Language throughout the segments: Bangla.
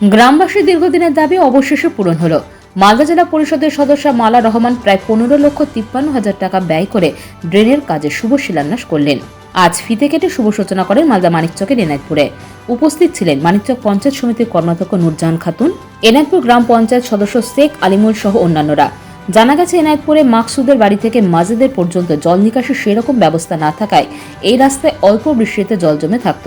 গ্রামবাসীর দীর্ঘদিনের দাবি অবশেষে পূরণ হলো। মালদা জেলা পরিষদের সদস্য মালা রহমান প্রায় পনেরো লক্ষ তিপ্পান্ন হাজার টাকা ব্যয় করে ড্রেনের কাজে শুভ শিলান্যাস করলেন। আজ ফিতে কেটে শুভ সূচনা করেন মালদা মানিকচকের এনায়তপুরে। উপস্থিত ছিলেন মানিকচক পঞ্চায়েত সমিতির কর্মাধ্যক্ষ নুরজাহান খাতুন, এনায়তপুর গ্রাম পঞ্চায়েত সদস্য শেখ আলিমুল সহ অন্যান্যরা। জানা গেছে, এনায়তপুরে মাকসুদের বাড়ি থেকে মাজেদের পর্যন্ত জল নিকাশির সেরকম ব্যবস্থা না থাকায় এই রাস্তায় অল্প বৃষ্টিতে জল জমে থাকত।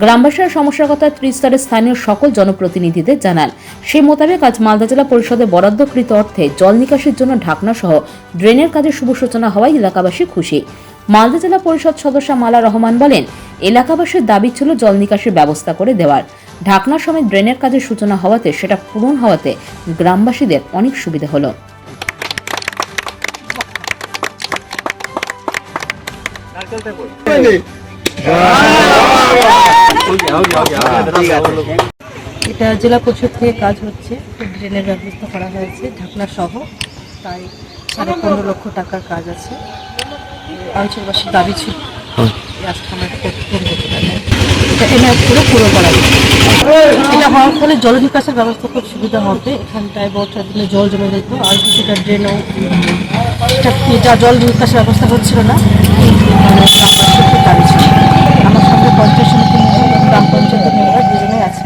গ্রামবাসীরা সমস্যার কথা ত্রিস্তরের স্থানীয় সকল জনপ্রতিনিধিদের জানান, সে মোতাবেক আজ মালদা জেলা পরিষদের বরাদ্দকৃত অর্থে জল নিকাশির জন্য ঢাকনা সহ ড্রেনের কাজের শুভ সূচনা হওয়ায় এলাকাবাসী খুশি। মালদা জেলা পরিষদ সদস্য মালা রহমান বলেন, এলাকাবাসীর দাবি ছিল জল নিকাশির ব্যবস্থা করে দেওয়ার। ঢাকনা সমেত ড্রেনের কাজের সূচনা হওয়াতে, সেটা পূরণ হওয়াতে গ্রামবাসীদের অনেক সুবিধা হলো। এটা জেলা পরিষদ থেকে কাজ হচ্ছে। ড্রেনের ব্যবস্থা করা হয়েছে ঢাকনা সহ। তাই সাড়ে পনেরো লক্ষ টাকার কাজ আছে। অঞ্চলবাসীর দাবি ছিল আমরা এটা পূরণ করতে পারলাম এটা এনে পুরো পুরো করা হওয়ার ফলে জল নিকাশের ব্যবস্থা খুব সুবিধা হবে। এখানটায় বর্ষার দিনে জল জমে যেত। আর কিছুটা ড্রেনও যা জল নিকাশের ব্যবস্থা হচ্ছিল না আমার সঙ্গে পঞ্চায়েত সমিতি মেম্বার গ্রাম পঞ্চায়েতের মেম্বার দুজনেই আছে।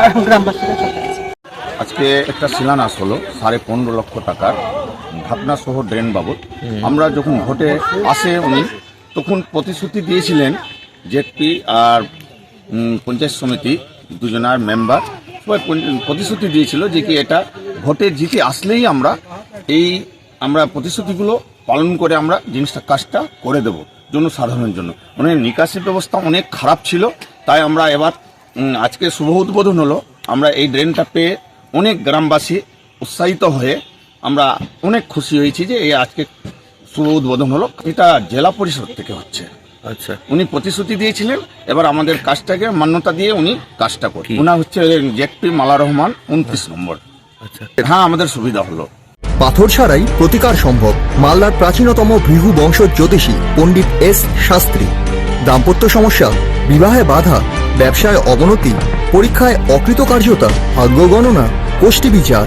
আর গ্রামবাসীরা সবাই আছে। আজকে একটা শিলান্যাস হলো সাড়ে পনেরো লক্ষ টাকার ঢাকনা সহ ড্রেন বাবদ। আমরা যখন ভোটে আসে উনি তখন প্রতিশ্রুতি দিয়েছিলেন জেডপি আর পঞ্চায়েত সমিতি দুজনার মেম্বার সবাই প্রতিশ্রুতি দিয়েছিল যে কি এটা ভোটে জিতে আসলেই আমরা এই, আমরা প্রতিশ্রুতিগুলো পালন করে আমরা জিনিসটা কাজটা করে দেব জনসাধারণের জন্য। মানে নিকাশি ব্যবস্থা অনেক খারাপ ছিল, তাই আমরা এবার আজকে শুভ উদ্বোধন হলো। আমরা এই ড্রেনটা পেয়ে অনেক গ্রামবাসী উৎসাহিত হয়ে আমরা অনেক খুশি হয়েছি যে এই আজকে শুভ উদ্বোধন হলো। এটা জেলা পরিষদ থেকে হচ্ছে। আচ্ছা। উনি প্রতিশ্রুতি দিয়েছিলেন এবার আমাদের কাজটাকে মান্যতা দিয়ে উনি কাজটা করেন। উনি হচ্ছে জেকপি মালা রহমান উনত্রিশ নম্বর। আচ্ছা। হ্যাঁ আমাদের সুবিধা হলো। পাথর ছাড়াই প্রতিকার সম্ভব। মালদার প্রাচীনতম ভৃহু বংশ জ্যোতিষী পণ্ডিত এস শাস্ত্রী। দাম্পত্য সমস্যা বিবাহে বাধা ব্যবসায় অবনতি পরীক্ষায় অকৃতকার্যতা ভাগ্য গণনা গোষ্ঠী বিচার